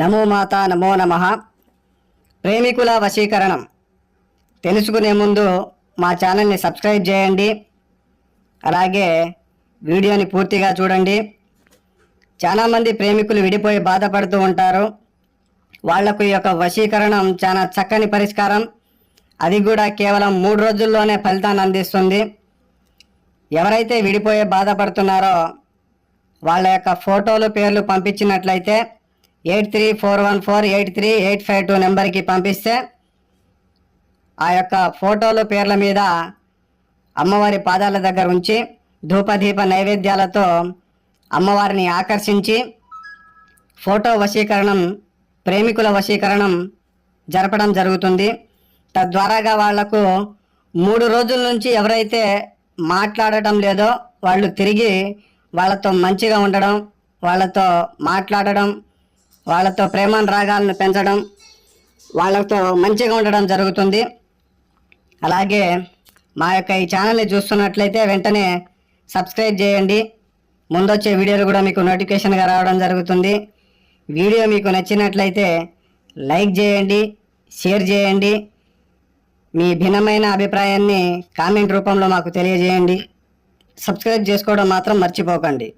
నమో మాత నమో నమ. ప్రేమికుల వశీకరణం. తెలుసుకునే ముందు మా ఛానల్ని సబ్స్క్రైబ్ చేయండి. అలాగే వీడియోని పూర్తిగా చూడండి. చాలామంది ప్రేమికులు విడిపోయి బాధపడుతూ ఉంటారు. వాళ్ళకు ఈ యొక్క వశీకరణం చాలా చక్కని పరిష్కారం. అది కూడా కేవలం మూడు రోజుల్లోనే ఫలితాన్ని అందిస్తుంది. ఎవరైతే విడిపోయే బాధపడుతున్నారో వాళ్ళ యొక్క ఫోటోలు పేర్లు పంపించినట్లయితే eight three four one four eight three eight five two నెంబర్కి పంపిస్తే ఆ యొక్క ఫోటోలు పేర్ల మీద అమ్మవారి పాదాల దగ్గర ఉంచి ధూపదీప నైవేద్యాలతో అమ్మవారిని ఆకర్షించి ఫోటో వశీకరణం ప్రేమికుల వశీకరణం జరపడం జరుగుతుంది. తద్వారాగా వాళ్ళకు మూడు రోజుల నుంచి ఎవరైతే మాట్లాడటం లేదో వాళ్ళు తిరిగి వాళ్ళతో మంచిగా ఉండడం వాళ్ళతో మాట్లాడడం వాళ్ళతో ప్రేమానురాగాలను పెంచడం వాళ్ళతో మంచిగా ఉండడం జరుగుతుంది. అలాగే మా యొక్క ఈ ఛానల్ని చూస్తున్నట్లయితే వెంటనే సబ్స్క్రైబ్ చేయండి. ముందొచ్చే వీడియోలు కూడా మీకు నోటిఫికేషన్గా రావడం జరుగుతుంది. వీడియో మీకు నచ్చినట్లయితే లైక్ చేయండి షేర్ చేయండి. మీ భిన్నమైన అభిప్రాయాన్ని కామెంట్ రూపంలో మాకు తెలియజేయండి. సబ్స్క్రైబ్ చేసుకోవడం మాత్రం మర్చిపోకండి.